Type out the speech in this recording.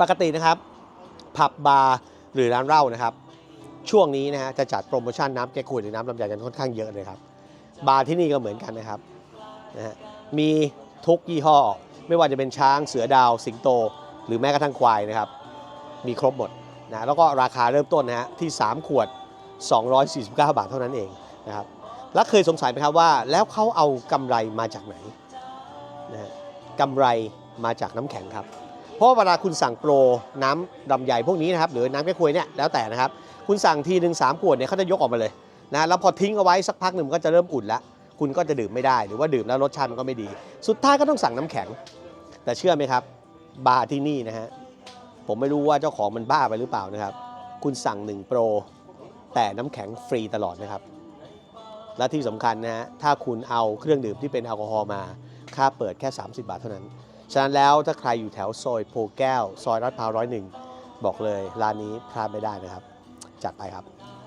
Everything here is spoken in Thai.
ปกตินะครับผับบาร์หรือร้านเหล้านะครับ ช่วงนี้นะฮะจะจัดโปรโมชั่นน้ำแก้ขวดหรือน้ำลำไยกันค่อนข้างเยอะเลยครับบาร์ที่นี่ก็เหมือนกันนะครับนะฮะมีทุกยี่ห้อ ไม่ว่าจะเป็นช้างเสือดาว สิงโต หรือแม้กระทั่งควายนะครับ มีครบหมดนะแล้วก็ราคาเริ่มต้นนะฮะที่ 3 ขวด 249 บาทเท่านั้นเองนะครับแล้วเคยสงสัยไหมครับว่า แล้วเขาเอากำไรมาจากไหนนะฮะกำไรมาจากน้ำแข็งครับ เพราะเวลาคุณสั่งโปรน้ำลำไยพวกนี้นะครับหรือน้ำแก้ควยเนี่ยแล้วแต่นะครับ คุณสั่งทีหนึ่งสามขวดเนี่ยเขาจะยกออกมาเลยนะแล้วพอทิ้งเอาไว้สักพักหนึ่งมันก็จะเริ่มอุ่นแล้วคุณก็จะดื่มไม่ได้หรือว่าดื่มแล้วรสชาติมันก็ไม่ดี สุดท้ายก็ต้องสั่งน้ำแข็ง แต่เชื่อไหมครับ บาร์ที่นี่นะฮะผมไม่รู้ว่าเจ้าของมันบ้าไปหรือเปล่านะครับ คุณสั่ง1โปรแต่น้ำแข็งฟรีตลอดนะครับ และที่สำคัญนะฮะถ้าคุณเอาเครื่องดื่มที่เป็นแอลกอฮอล์มา ค่าเปิดแค่ 30 บาทเท่านั้น ฉะนั้นแล้วถ้าใครอยู่แถวซอยโพแก้ว ซอยรัดพร้าวร้อยหนึ่งบอกเลยร้านนี้พลาดไม่ได้นะครับ จัดไปครับ